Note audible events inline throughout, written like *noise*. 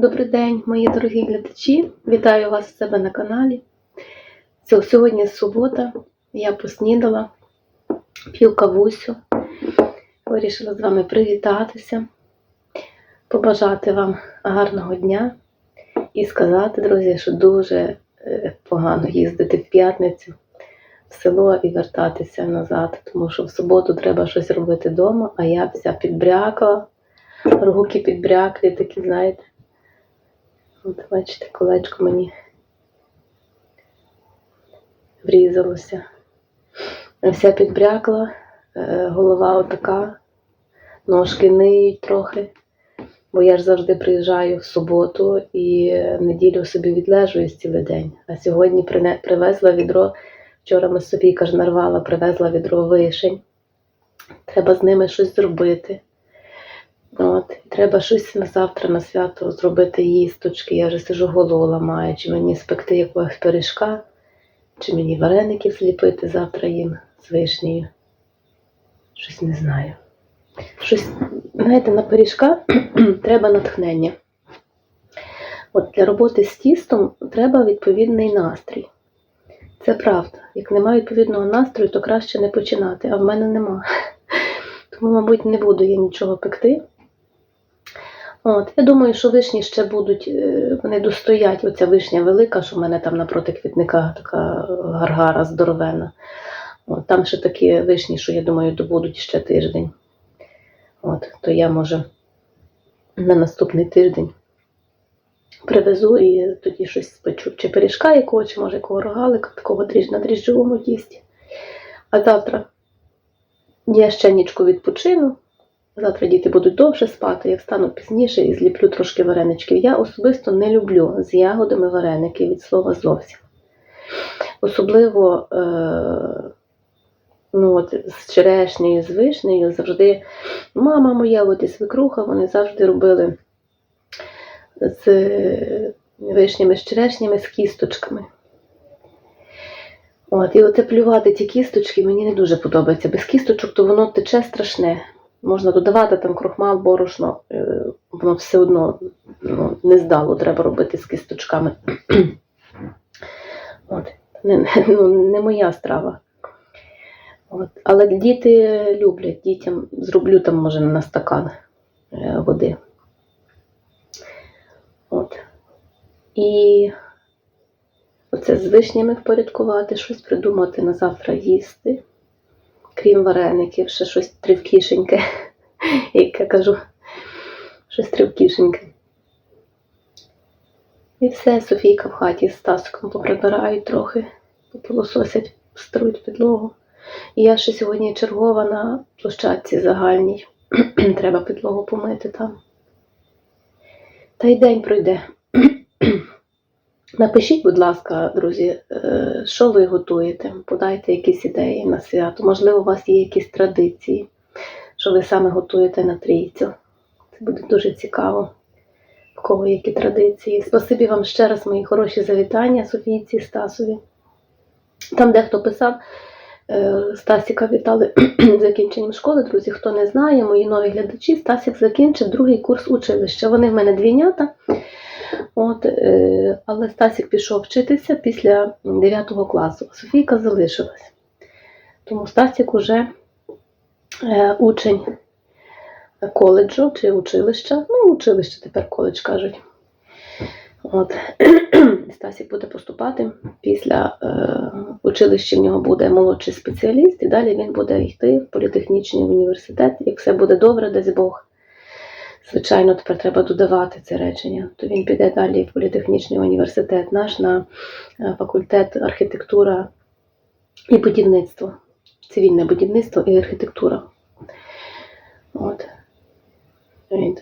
Добрий день, мої дорогі глядачі. Вітаю вас у себе на каналі. Сьогодні субота, я поснідала, п'ю кавусю. Вирішила з вами привітатися, побажати вам гарного дня і сказати, друзі, що дуже е, погано їздити в п'ятницю в село і вертатися назад, тому що в суботу треба щось робити вдома, а я вся підбрякла, руки підбряклі, такі, знаєте. От бачите, колечко мені врізалося. Вся підбрякла, е, голова отака, ножки ниють трохи. Бо я ж завжди приїжджаю в суботу і неділю собі відлежуюсь цілий день. А сьогодні привезла відро, вчора ми собі ж нарвала, привезла відро вишень. Треба з ними щось зробити. От, треба щось на завтра на свято зробити їсточки. Я вже сижу голову ламаю, чи мені спекти якогось пиріжка, чи мені вареників зліпити завтра їм з вишнею. Щось не знаю. Щось, знаєте, на пиріжка *clears throat* треба натхнення. От для роботи з тістом треба відповідний настрій. Це правда. Як немає відповідного настрою, то краще не починати, а в мене нема. *laughs* Тому, мабуть, не буду я нічого пекти. От, я думаю, що вишні ще будуть, е, вони достоять. Оця вишня велика, що в мене там напроти квітника така гаргара здоровена. От, там ще такі вишні, що я думаю, добудуть ще тиждень. От, то я може на наступний тиждень привезу і тоді щось спечу. Чи пиріжка якого, чи може якого рогалика, такого дріж, на дріжджовому тісті. А завтра я ще нічку відпочину. Завтра діти будуть довше спати, я встану пізніше і зліплю трошки вареничків. Я особисто не люблю з ягодами вареники від слова зовсім. Особливо е, ну, от, з черешнею, з вишнею завжди мама моя, от і свекруха, вони завжди робили з вишнями, з черешнями, з кісточками. От, і оце плювати ті кісточки мені не дуже подобається. Без кісточок то воно тече страшне. Можна додавати там крохмал, борошно, е, воно все одно ну, не здало, треба робити з кісточками. *clears throat* От. Не, ну, не моя страва. От. Але діти люблять, дітям зроблю там, може, на стакан е, води. От. І оце з вишнями впорядкувати, щось придумати на завтра їсти крім вареників, ще щось тривкішеньке, *laughs* як я кажу, щось тривкішеньке. І все, Софійка в хаті з Стасиком поприбирають трохи, попилососять, струють підлогу. І я ще сьогодні чергова на площадці загальній. *clears throat* Треба підлогу помити там. Та й день пройде. Напишіть, будь ласка, друзі, е, що ви готуєте, подайте якісь ідеї на свято. Можливо, у вас є якісь традиції, що ви саме готуєте на трійцю. Це буде дуже цікаво, в кого які традиції. Спасибі вам ще раз, мої хороші завітання, Софійці, Стасові. Там дехто писав, Стасіка вітали *clears throat* закінченням школи. Друзі, хто не знає, мої нові глядачі, Стасік закінчив другий курс училища. Вони в мене двійнята. От, е, але Стасік пішов вчитися після 9 класу, Софійка залишилась. Тому Стасік уже е, учень коледжу чи училища. Ну, училище тепер коледж кажуть. От. *clears throat* Стасік буде поступати. Після е, училища в нього буде молодший спеціаліст, і далі він буде йти в політехнічний університет. Як все буде добре, дасть Бог. Звичайно, тепер треба додавати це речення. То він піде далі в політехнічний університет наш на е, факультет архітектура і будівництво, цивільне будівництво і архітектура. От. Він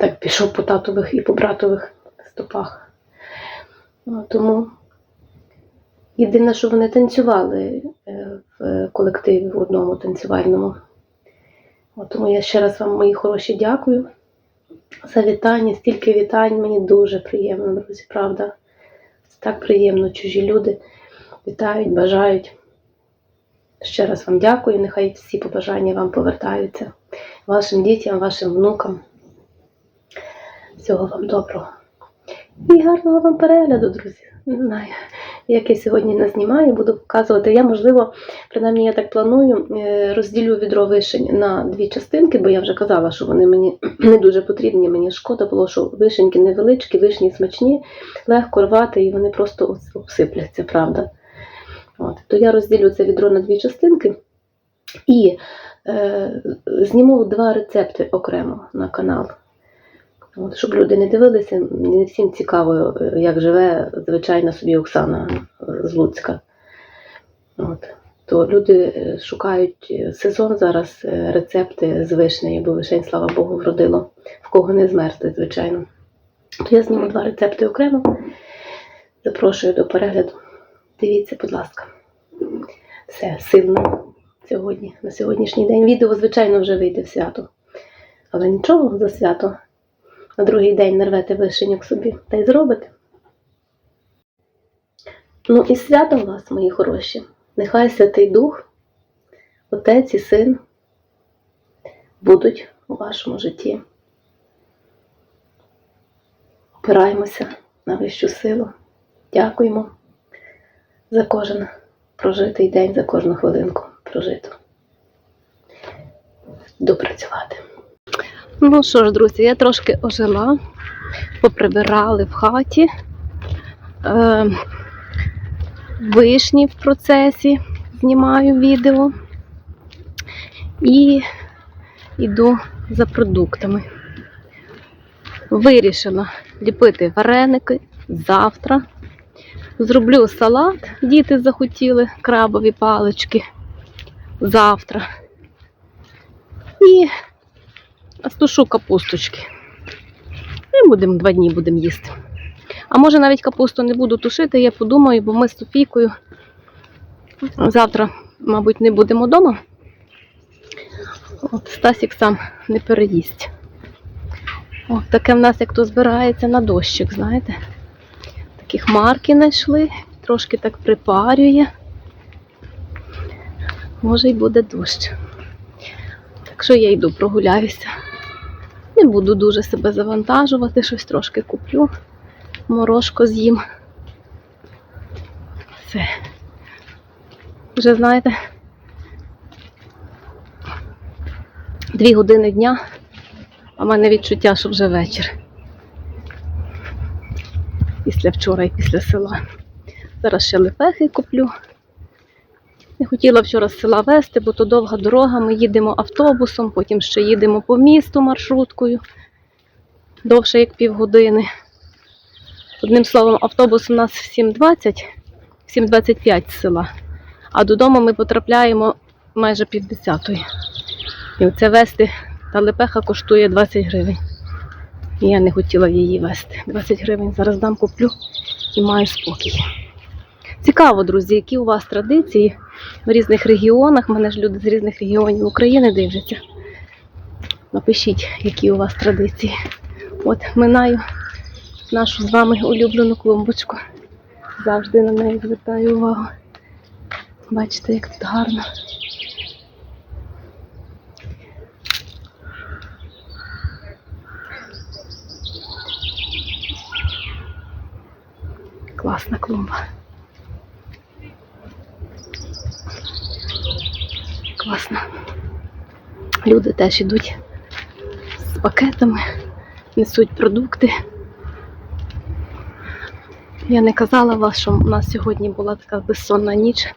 так пішов по татових і по братових стопах. Ну, тому єдине, що вони танцювали е, в колективі в одному танцювальному. Тому я ще раз вам, мої хороші, дякую за вітання. Стільки вітань, мені дуже приємно, друзі, правда. Це так приємно, чужі люди вітають, бажають. Ще раз вам дякую. Нехай всі побажання вам повертаються, вашим дітям, вашим внукам. Всього вам доброго. І гарного вам перегляду, друзі. Не знаю, як я сьогодні не знімаю, буду показувати. Я, можливо, принаймні я так планую, е, розділю відро вишень на дві частинки, бо я вже казала, що вони мені *clears throat* не дуже потрібні. Мені шкода було, що вишеньки невеличкі, вишні смачні, легко рвати, і вони просто обсипляться, правда. От. То я розділю це відро на дві частинки і е, зніму два рецепти окремо на канал. От, щоб люди не дивилися, не всім цікаво, як живе звичайна собі Оксана е, з Луцька. От. То люди е, шукають е, сезон зараз рецепти з вишнею, бо вишень, слава Богу, вродило, в кого не змерзли, звичайно. То я зніму два рецепти окремо. Запрошую до перегляду. Дивіться, будь ласка. Все, сильно сьогодні, на сьогоднішній день. Відео, звичайно, вже вийде в свято. Але нічого за свято. На другий день нарвете вишеньок собі та й зробите. Ну і свято у вас, мої хороші. Нехай Святий Дух, Отець і Син будуть у вашому житті. Опираємося на вищу силу. Дякуємо за кожен прожитий день, за кожну хвилинку прожиту. Допрацювати. Ну що ж, друзі, я трошки ожила, поприбирали в хаті. Е, вишні в процесі, знімаю відео і йду за продуктами. Вирішила ліпити вареники завтра. Зроблю салат, діти захотіли крабові палички завтра. І стушу капусточки. І будемо два дні будемо їсти. А може навіть капусту не буду тушити, я подумаю, бо ми з Софійкою завтра, мабуть, не будемо вдома. От Стасік сам не переїсть. От таке в нас як то збирається на дощик, знаєте. Такі хмарки знайшли, трошки так припарює. Може й буде дощ. Так що я йду прогуляюся. Не буду дуже себе завантажувати, щось трошки куплю. Морожко з'їм. Все. Вже знаєте, дві години дня, а в мене відчуття, що вже вечір. Після вчора і після села. Зараз ще лепехи куплю. Не хотіла вчора з села вести, бо то довга дорога. Ми їдемо автобусом, потім ще їдемо по місту маршруткою. Довше як півгодини. Одним словом, автобус у нас в 7.20, 7.25 з села. А додому ми потрапляємо майже пів десятої. І оце вести та лепеха коштує 20 гривень. І я не хотіла її вести. 20 гривень зараз дам куплю і маю спокій. Цікаво, друзі, які у вас традиції в різних регіонах. Мене ж люди з різних регіонів України дивляться. Напишіть, які у вас традиції. От минаю нашу з вами улюблену клумбочку. Завжди на неї звертаю увагу. Бачите, як тут гарно. Класна клумба. Класно. Люди теж йдуть з пакетами, несуть продукти. Я не казала вас, що в нас сьогодні була така безсонна ніч.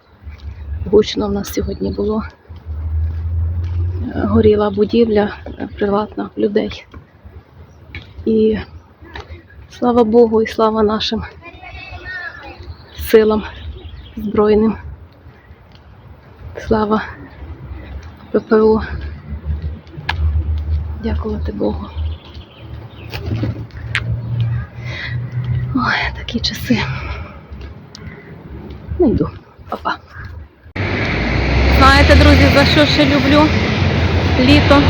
Гучно в нас сьогодні було. Горіла будівля приватна людей. І слава Богу, і слава нашим силам збройним. Слава ППО. Дякувати Богу. Ой, такі часи. Не йду. Па-па. Знаєте, друзі, за що ще люблю літо?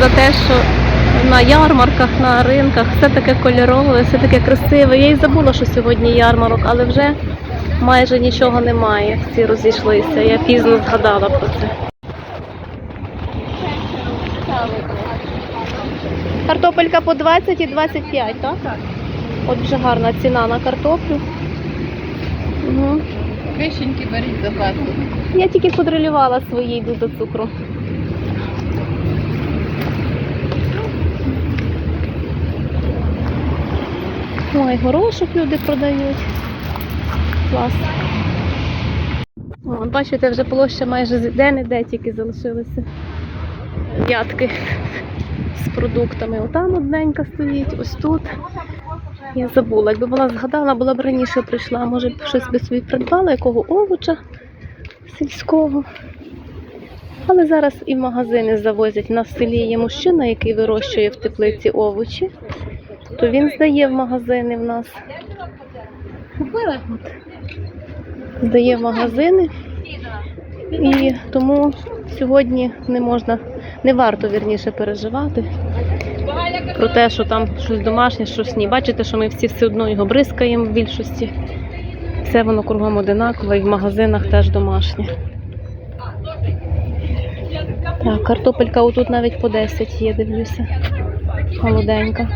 За те, що на ярмарках, на ринках все таке кольорове, все таке красиве. Я й забула, що сьогодні ярмарок, але вже майже нічого немає. Всі розійшлися. Я пізно згадала про це. Картопелька по 20 і 25, так? Так. От вже гарна ціна на картоплю. Угу. Вишеньки беріть запасу. Я тільки подрелювала свої, йду за цукром. Ой, горошок люди продають. Клас. О, бачите, вже площа майже де-не-де тільки залишилися рядки з продуктами. Отам одненька стоїть, ось тут. Я забула, якби була згадала, була б раніше прийшла, може б щось би собі придбала, якого овоча сільського. Але зараз і в магазини завозять. На селі є мужчина, який вирощує в теплиці овочі, то він здає в магазини в нас. Здає в магазини. І тому сьогодні не можна, не варто вірніше переживати про те, що там щось домашнє, щось ні. Бачите, що ми всі все одно його бризкаємо в більшості. Все воно кругом одинакове і в магазинах теж домашнє. Так, картопелька отут навіть по 10 є, дивлюся. Холоденька.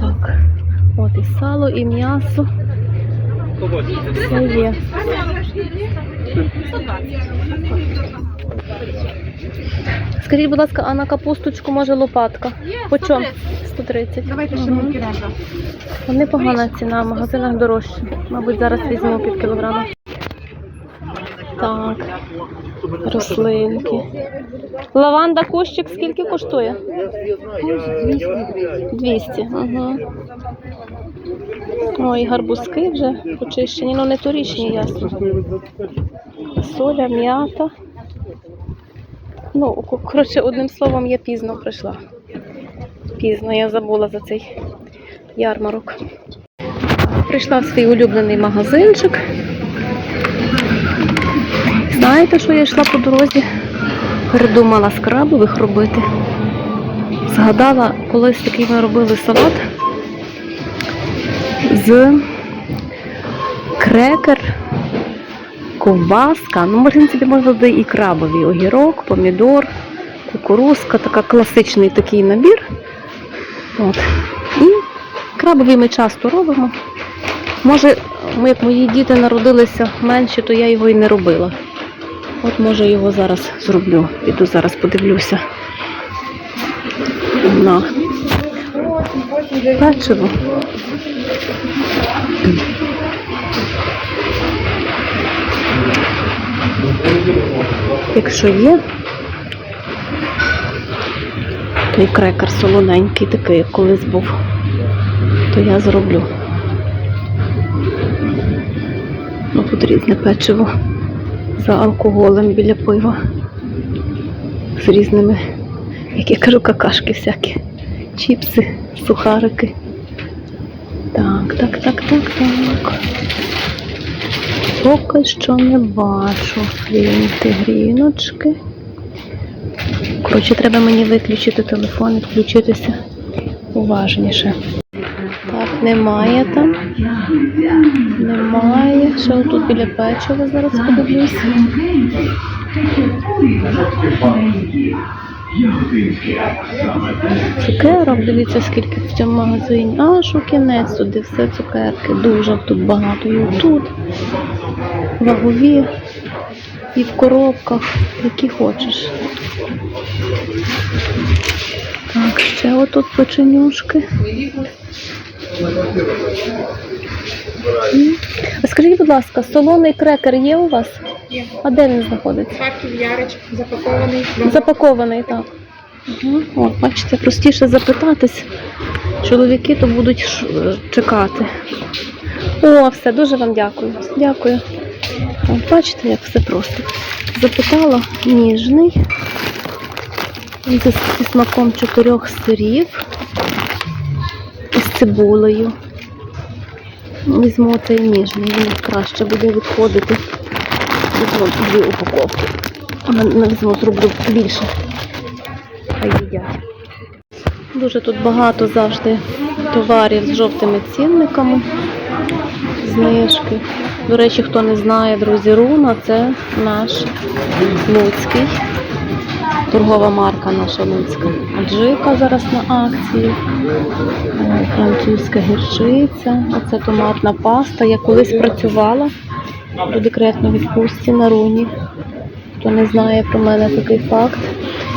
Так. От і сало, і м'ясо. Все є. Скажіть, будь ласка, а на капусточку може лопатка? По чому? 130. Давайте ще муки. Непогана ціна, в магазинах дорожче. Мабуть, зараз візьму під кілограм. Так, рослинки. Лаванда кущик скільки коштує? 200. Угу. Ой, гарбузки вже почищені, ну не торічні, ясно. Соля, м'ята. Ну, коротше, одним словом, я пізно прийшла. Пізно я забула за цей ярмарок. Прийшла в свій улюблений магазинчик. Знаєте, що я йшла по дорозі? Передумала скрабових робити. Згадала, колись такий ми робили салат з крекер, ковбаска. Ну, в принципі, можна буде і крабові. Огірок, помідор, кукурузка, така класичний такий набір. От. І крабові ми часто робимо. Може, ми, як мої діти народилися менші, то я його і не робила. От може його зараз зроблю. Піду зараз подивлюся. На печиво. Якщо є, той крекер солоненький, такий, як колись був, то я зроблю. Ну, тут різне печиво за алкоголем біля пива. З різними, як я кажу, какашки всякі. Чіпси, сухарики. Так, так, так, так, так. Поки що не бачу флінти, гріночки. Коротше, треба мені виключити телефон і включитися уважніше. Так, немає там. Немає. Ще тут біля печива зараз подивлюсь. Цукерок, дивіться, скільки в цьому магазині. Аж у кінець туди все цукерки. Дуже тут багато. І тут вагові, і в коробках, які хочеш. Так, ще отут печенюшки. А скажіть, будь ласка, солоний крекер є у вас? Є. А де він знаходиться? Харків, Ярич, запакований. Запакований, так. Угу. О, бачите, простіше запитатись. Чоловіки то будуть е, чекати. О, все, дуже вам дякую. Дякую. О, бачите, як все просто. Запитала ніжний. Зі зі смаком чотирьох сирів. Із цибулею. Візьму цей ніжний, він краще буде відходити. Візьму дві упаковки. А на- на зроблю більше. Дуже тут багато завжди товарів з жовтими цінниками. Знижки. До речі, хто не знає, друзі, Руна це наш Луцький торгова марка. Наша луцька. Джика зараз на акції. Е, Французька гірчиця. Оце томатна паста. Я колись працювала у декретній відпустці на руні. Хто не знає про мене такий факт.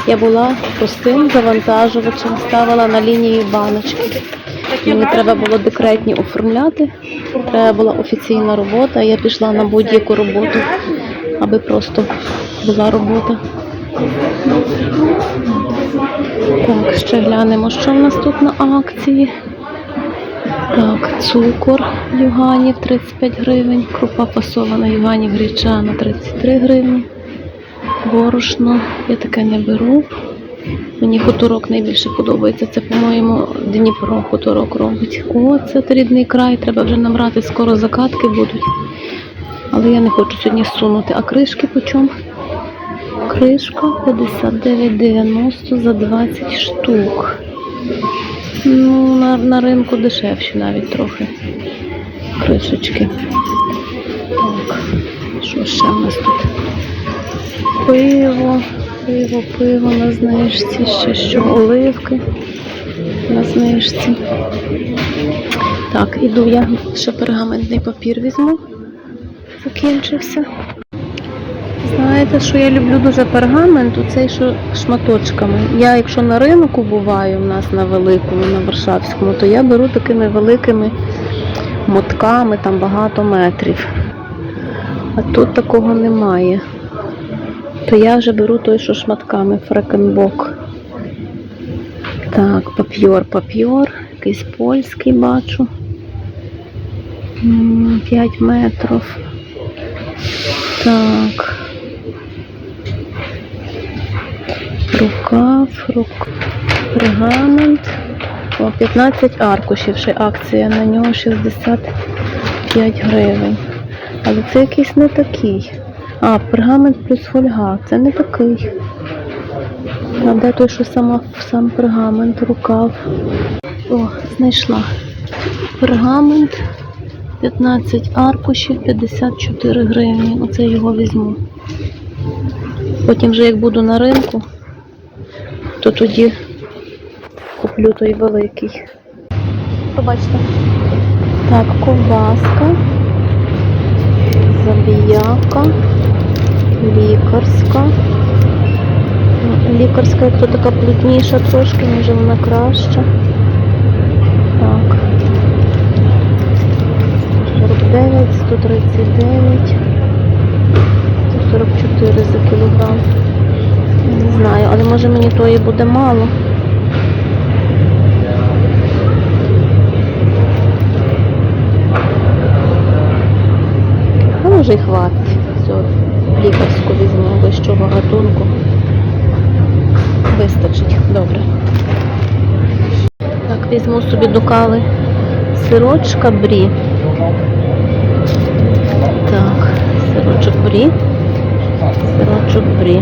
Я була простим завантажувачем, ставила на лінії баночки. Мені треба було декретні оформляти. Треба була офіційна робота. Я пішла на будь-яку роботу, аби просто була робота. Так, ще глянемо, що в нас тут на акції. Так, цукор юганів 35 гривень, крупа фасована юганів гречана 33 гривні. Борошно, я таке не беру. Мені хуторок найбільше подобається. Це, по-моєму, Дніпро хуторок робить. О, це рідний край, треба вже набрати, скоро закатки будуть. Але я не хочу сьогодні сунути. А кришки по чому? Кришка 59,90 за 20 штук. Ну, на, на ринку дешевші навіть трохи. Кришечки. Так, що ще в нас тут? Пиво, пиво, пиво на знижці, ще що, оливки на знижці. Так, іду я ще пергаментний папір візьму. Закінчився. Знаєте, що я люблю дуже пергамент, цей що шматочками. Я, якщо на ринку буваю в нас на великому, на Варшавському, то я беру такими великими мотками, там багато метрів. А тут такого немає. То я вже беру той, що шматками, фрекенбок. Так, пап'йор, пап'йор, якийсь польський бачу. 5 метрів. Так. Рукав, рук, пергамент. О, 15 аркушів, ще акція на нього 65 гривень. Але це якийсь не такий. А, пергамент плюс фольга. Це не такий. А де той, що сама, сам пергамент, рукав? О, знайшла. Пергамент 15 аркушів, 54 гривні. Оце його візьму. Потім вже як буду на ринку, то тоді куплю той великий. Побачите. Так, ковбаска, забіяка, лікарська. Ну, Лікарська, як то така плотніша трошки, може вона краща. Так. 149, 139, 144 за кілограм. Не знаю, але може мені тої буде мало. А може й хватить. Все, лікарську візьму вищого гатунку. Вистачить, добре. Так, візьму собі до кави сирочка брі. Так, сирочок брі. Сирочок брі.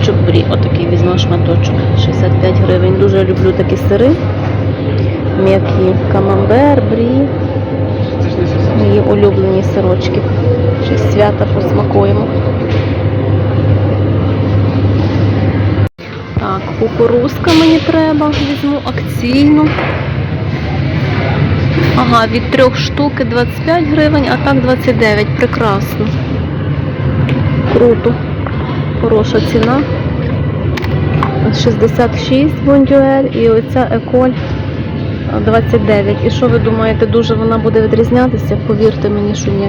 Сирочок брі. Отакий візьму шматочок. 65 гривень. Дуже люблю такі сири. М'які камамбер, брі. Мої улюблені сирочки. Щось свята посмакуємо. Так, кукурузка мені треба. Візьму акційну. Ага, від трьох штуки 25 гривень, а так 29. Прекрасно. Круто. Хороша ціна. 66 бондюель і оця еколь 29. І що ви думаєте, дуже вона буде відрізнятися? Повірте мені, що ні.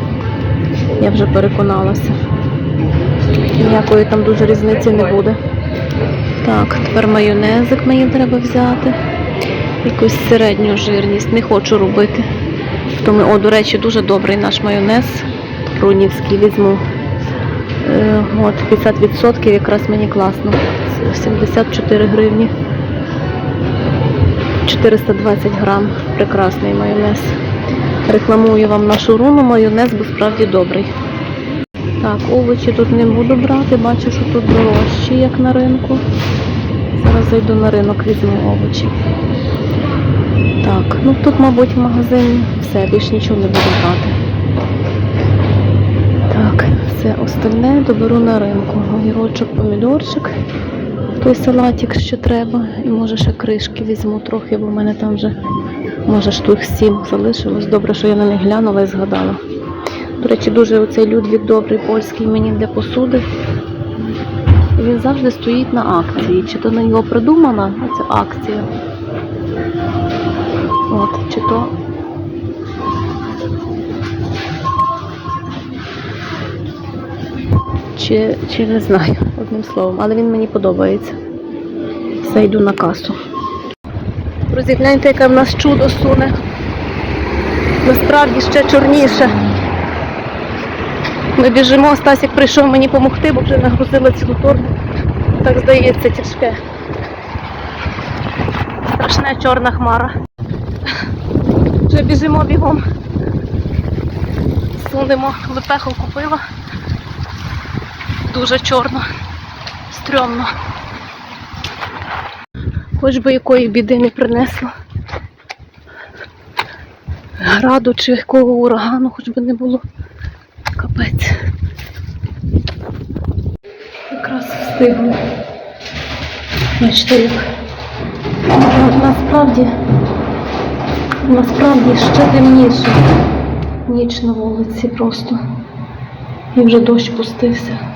Я вже переконалася. Ніякої там дуже різниці не буде. Так, тепер майонезик мені треба взяти якусь середню жирність. Не хочу робити. Тому, о, до речі, дуже добрий наш майонез. Рунівський візьму. Е, от, 50% якраз мені класно. 74 гривні. 420 грам. Прекрасний майонез. Рекламую вам нашу руну, майонез, бо справді добрий. Так, овочі тут не буду брати, бачу, що тут дорожчі, як на ринку. Зараз зайду на ринок, візьму овочі. Так, ну тут, мабуть, в магазині все, більш нічого не буду брати. Все остальне доберу на ринку. Огірочок, помідорчик, той салатик, що треба. І може ще кришки візьму трохи, бо в мене там вже може штук сім залишилось. Добре, що я на них глянула і згадала. До речі, дуже оцей Людвік добрий польський мені для посуди. Він завжди стоїть на акції. Чи то на нього придумана ця акція? От, чи то чи, чи не знаю, одним словом, але він мені подобається. Все, йду на касу. Друзі, гляньте, яке в нас чудо суне. Насправді ще чорніше. Ми біжимо, Стасік прийшов мені допомогти, бо вже нагрузила цілу торбу. Так здається, тяжке. Страшна чорна хмара. Вже біжимо бігом. Сунемо, лепеху купила. Дуже чорно, стрьомно. Хоч би якої біди не принесло. Граду чи якого урагану, хоч би не було. Капець. Якраз встигли. Бачите, як насправді, насправді ще темніше. Ніч на вулиці просто. І вже дощ пустився.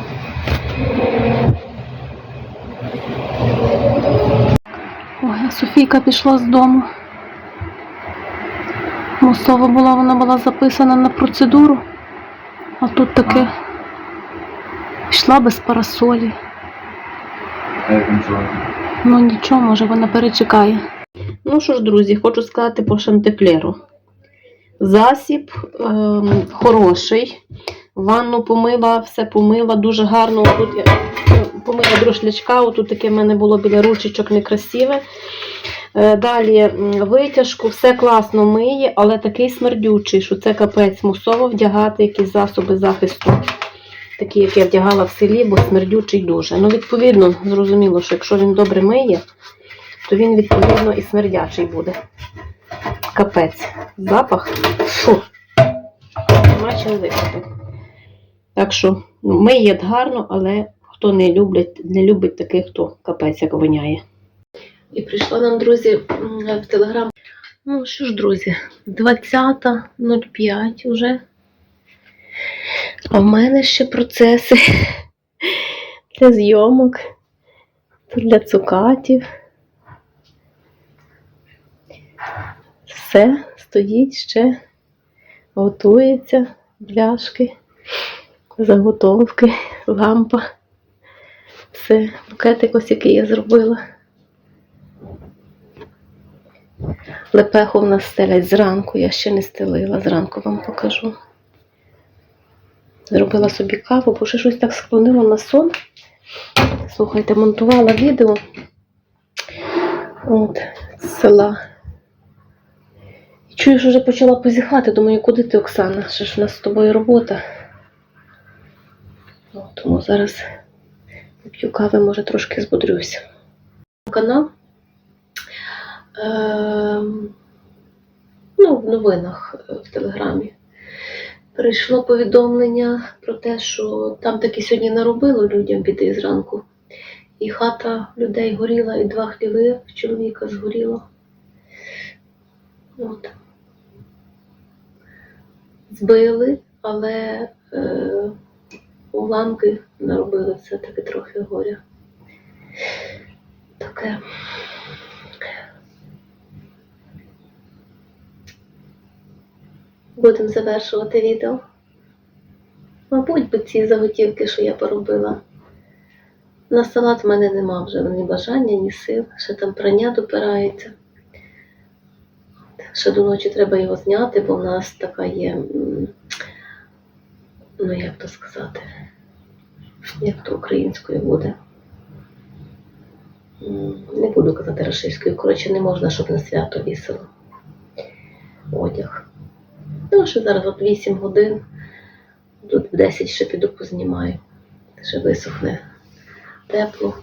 Ой, а Софійка пішла з дому. Мосова була, вона була записана на процедуру, а тут таке пішла без парасолі. Ну нічого, може вона перечекає. Ну що ж, друзі, хочу сказати по шантеклеру. Засіб ем, хороший. Ванну помила, все помила, дуже гарно. Тут я е, помила друшлячка, отут таке в мене було біля ручечок некрасиве. Е, Далі витяжку, все класно миє, але такий смердючий, що це капець. Мусово вдягати якісь засоби захисту, такі, як я вдягала в селі, бо смердючий дуже. Ну, відповідно, зрозуміло, що якщо він добре миє, то він, відповідно, і смердячий буде. Капець. Запах. Фу. Нема чим. Так що ну, миє гарно, але хто не любить, не любить таких, то капець як воняє. І прийшла нам, друзі, в телеграм. Ну що ж, друзі, 20.05 уже. А в мене ще процеси для зйомок, для цукатів. Все стоїть ще, готується, бляшки, заготовки, лампа. Все, букетик ось який я зробила. Лепеху в нас стелять зранку, я ще не стелила, зранку вам покажу. Зробила собі каву, бо ще щось так склонило на сон. Слухайте, монтувала відео от, з села. Чую, що вже почала позіхати. Думаю, куди ти, Оксана? Ще ж в нас з тобою робота. От, тому зараз п'ю кави, може трошки збудрюся. Канал. Ем, ну, в новинах е, в Телеграмі. Прийшло повідомлення про те, що там таки сьогодні наробило людям біди зранку. І хата людей горіла, і два хліви в чоловіка згоріло. От. Збили, але е, уламки наробили все-таки трохи горя. Таке. Будемо завершувати відео. Мабуть, би ці заготівки, що я поробила. На салат в мене нема вже ні бажання, ні сил. Ще там прання допирається. Ще до ночі треба його зняти, бо в нас така є, ну як то сказати, як то українською буде. Не буду казати рашистською. Коротше, не можна, щоб на свято вісило одяг. Ну, що зараз от 8 годин, тут 10 ще піду познімаю, ще висохне тепло.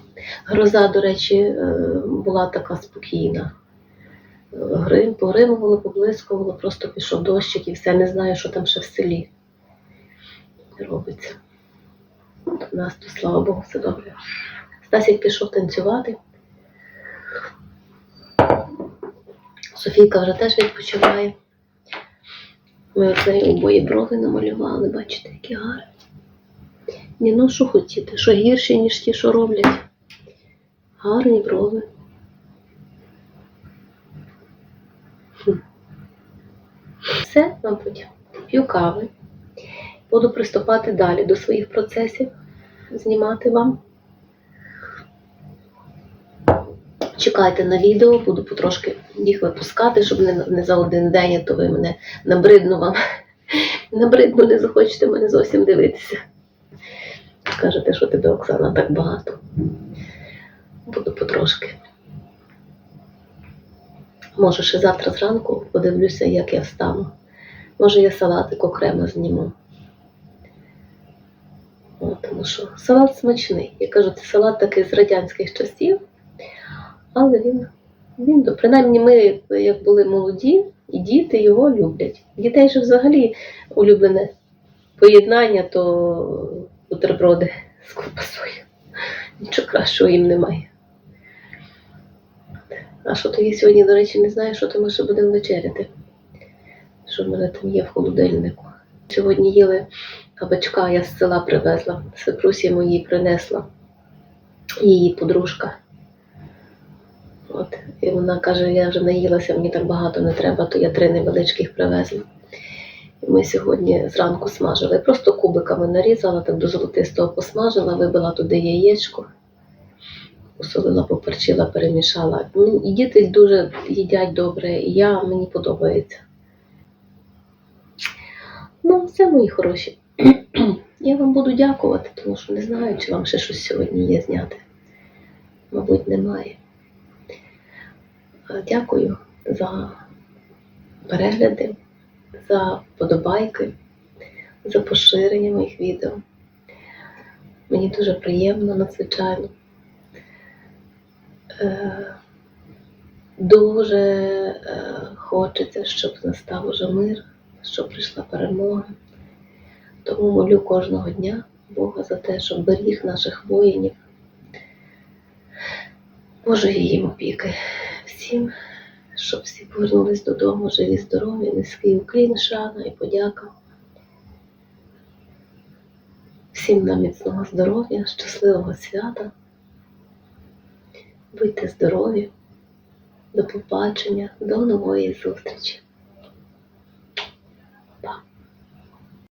Гроза, до речі, е, була така спокійна. Грим, погримувало, поблискувало, просто пішов дощик і все. Не знаю, що там ще в селі робиться. У нас тут, слава Богу, все добре. Стасік пішов танцювати. Софійка вже теж відпочиває. Ми оце обоє брови намалювали, бачите, які гарні. Ні, ну що хотіти, що гірші, ніж ті, що роблять. Гарні брови. Все, мабуть, п'ю кави. Буду приступати далі до своїх процесів, знімати вам. Чекайте на відео, буду потрошки їх випускати, щоб не, не за один день, а то ви мене набридну вам. *laughs* Набридну, не захочете мене зовсім дивитися. Скажете, що тебе, Оксана, так багато. Буду потрошки. Може, ще завтра зранку подивлюся, як я встану. Може, я салатик окремо зніму. Тому що салат смачний. Я кажу, це салат такий з радянських часів, але він, він принаймні ми, як були молоді, і діти його люблять. Дітей же взагалі улюблене поєднання, то бутерброди з ковбасою. Нічого кращого їм немає. А що то є сьогодні, до речі, не знаю, що то ми ще будемо вечеряти. Що в мене там є в холодильнику. Сьогодні їли кабачка, я з села привезла. Свекрусі моїй принесла її подружка. От. І вона каже, я вже наїлася, мені так багато не треба, то я три невеличких привезла. І ми сьогодні зранку смажили. Просто кубиками нарізала, так до золотистого посмажила, вибила туди яєчко, посолила, поперчила, перемішала. Ну, і діти дуже їдять добре, і я, мені подобається. Ну, все, мої хороші. Я вам буду дякувати, тому що не знаю, чи вам ще щось сьогодні є зняти. Мабуть, немає. Дякую за перегляди, за подобайки, за поширення моїх відео. Мені дуже приємно, надзвичайно. Е, Дуже е, хочеться, щоб настав уже мир, щоб прийшла перемога. Тому молю кожного дня Бога за те, щоб беріг наших воїнів. Божої їм опіки всім, щоб всі повернулись додому, живі, здорові, низький уклін, шана і подяка. Всім нам міцного здоров'я, щасливого свята. Будьте здорові, до побачення, до нової зустрічі.